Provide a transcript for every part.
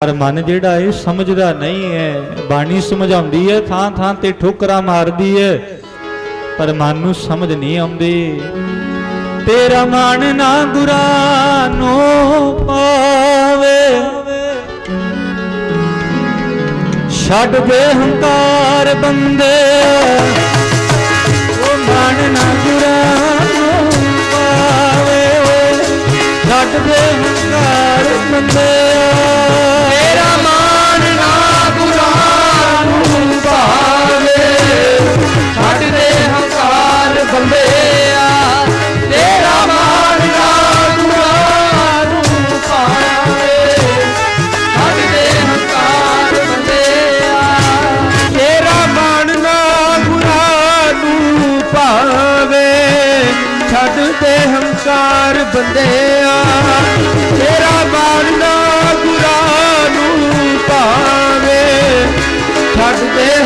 ਪਰ ਮਨ ਜਿਹੜਾ ਇਹ ਸਮਝਦਾ ਨਹੀਂ ਹੈ, ਬਾਣੀ ਸਮਝਾਉਂਦੀ ਹੈ, ਥਾਂ ਥਾਂ ਤੇ ਠੋਕਰਾਂ ਮਾਰਦੀ ਹੈ, ਪਰ ਮਨ ਨੂੰ ਸਮਝ ਨਹੀਂ ਆਉਂਦੀ। ਤੇਰਾ ਮਨ ਨਾ ਗੁਰਾ ਨੂੰ ਪਾਵੇ। ਛੱਡ ਦੇ ਹੰਕਾਰ ਬੰਦੇ। ਉਹ ਮਨ ਨਾ ਗੁਰਾਂ ਨੂੰ ਪਾਵੇ। ਛੱਡ ਦੇ ਹੰਕਾਰ ਬੰਦੇ। ਛੱਡ ਦੇ ਹੰਕਾਰ ਬੰਦਿਆ ਤੇਰਾ ਮਨ ਨਾ ਗੁਰਾਂ ਨੂੰ ਭਾਵੇ। ਛੱਡ ਦੇ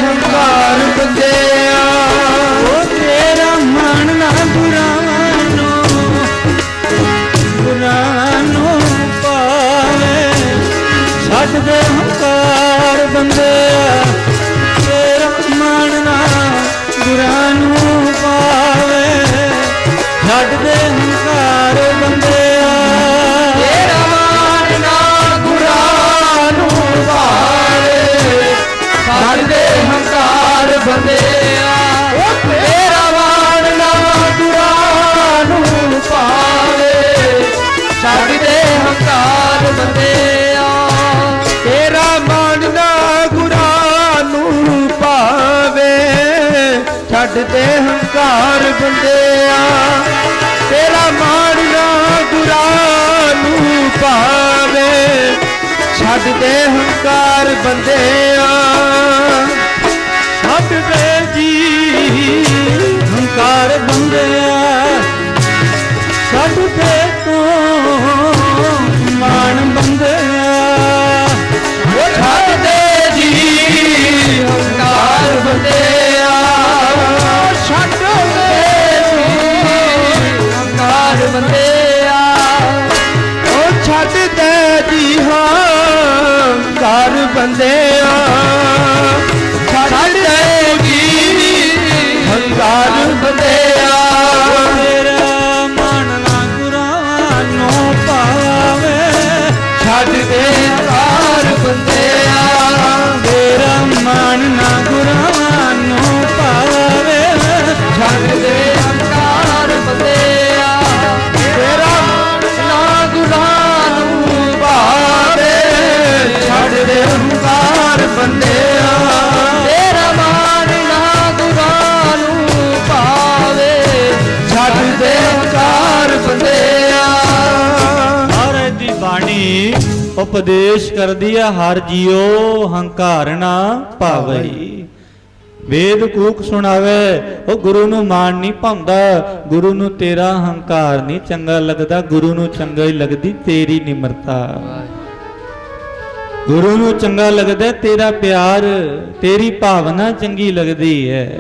ਬੰਦਿਆ ਤੇਰਾ ਮਨ ਨਾ ਗੁਰਾਂ ਨੂੰ ਪਾਵੇ ਛੱਡ ਦੇ ਹੰਕਾਰ ਬੰਦਿਆ ਛੱਡ ਦੇ ਜੀ, ਹੰਕਾਰ ਬੰਦਿਆ ਛੱਡ ਦੇ ਤੂੰ ਉਹ ਛੱਡ ਬਾਣੀ ਉਪਦੇਸ਼ ਕਰਦੀ ਹੈ ਹਰ ਜੀਓ ਹੰਕਾਰ ਨਾ ਭਾਵੈ ਵੇਦ ਕੂਕ ਸੁਣਾਵੇ, ਉਹ ਗੁਰੂ ਨੂੰ ਮਾਣ ਨਹੀਂ ਪਾਉਂਦਾ, ਗੁਰੂ ਨੂੰ ਤੇਰਾ ਹੰਕਾਰ ਨਹੀਂ ਚੰਗਾ ਲੱਗਦਾ, ਗੁਰੂ ਨੂੰ ਚੰਗਾ ਹੀ ਲੱਗਦੀ ਤੇਰੀ ਨਿਮਰਤਾ। ਗੁਰੂ ਨੂੰ ਚੰਗਾ ਲੱਗਦਾ, ਤੇਰਾ ਪਿਆਰ, ਤੇਰੀ ਭਾਵਨਾ ਚੰਗੀ ਲੱਗਦੀ ਹੈ।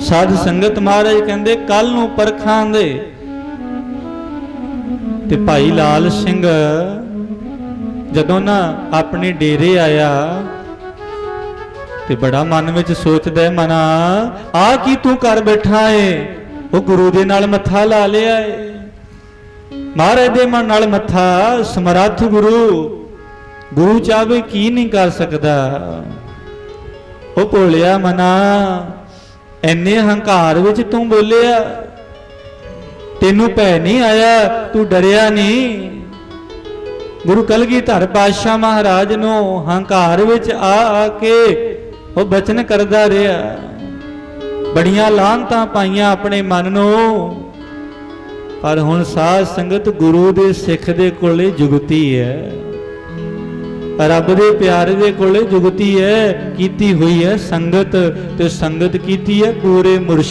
ਸਾਧ ਸੰਗਤ ਮਹਾਰਾਜ ਕਹਿੰਦੇ ਕੱਲ ਨੂੰ ਪਰਖਾਂ ਦੇ ਤੇ ਭਾਈ ਲਾਲ ਸਿੰਘ, ਜਦੋਂ ਨਾ ਆਪਣੇ ਡੇਰੇ ਆਇਆ ਤੇ ਬੜਾ ਮਨ ਵਿੱਚ ਸੋਚਦਾ ਹੈ, ਮਨਾ, ਆ ਕੀ ਤੂੰ ਕਰ ਬੈਠਾ ਏ? ਉਹ ਗੁਰੂ ਦੇ ਨਾਲ ਮੱਥਾ ਲਾ ਲਿਆ ਏ। ਮਹਾਰਾਜ ਦੇ ਮਨ ਨਾਲ ਮੱਥਾ, ਸਮਰੱਥ ਗੁਰੂ। ਗੁਰੂ ਚਾਹਵੇ ਕੀ ਨਹੀਂ ਕਰ ਸਕਦਾ। ਉਹ ਭੋਲਿਆ ਮਨਾ ਐਨੇ ਹੰਕਾਰ ਵਿੱਚ ਤੂੰ ਬੋਲਿਆ। ਤੈਨੂੰ ਭੈ ਨਹੀਂ ਆਇਆ, ਤੂੰ ਡਰਿਆ ਨਹੀਂ। ਗੁਰੂ ਕਲਗੀਧਰ ਪਾਤਸ਼ਾਹ ਮਹਾਰਾਜ ਨੂੰ ਹੰਕਾਰ ਵਿੱਚ ਆ ਆ ਕੇ ਉਹ ਬਚਨ ਕਰਦਾ ਰਿਹਾ। ਬੜੀਆਂ ਲਾਹਨਤਾਂ ਪਾਈਆਂ ਆਪਣੇ ਮਨ ਨੂੰ। ਪਰ ਹੁਣ ਸਾਧ ਸੰਗਤ ਗੁਰੂ ਦੇ ਸਿੱਖ ਦੇ ਕੋਲੇ ਜੁਗਤੀ ਹੈ। ਰੱਬ ਦੇ ਪਿਆਰੇ ਦੇ ਕੋਲੇ ਜੁਗਤੀ ਹੈ। ਕੀਤੀ ਹੋਈ ਹੈ ਸੰਗਤ ਤੇ ਸੰਗਤ ਕੀਤੀ ਹੈ ਪੂਰੇ ਮੁਰਸ਼ਿਦ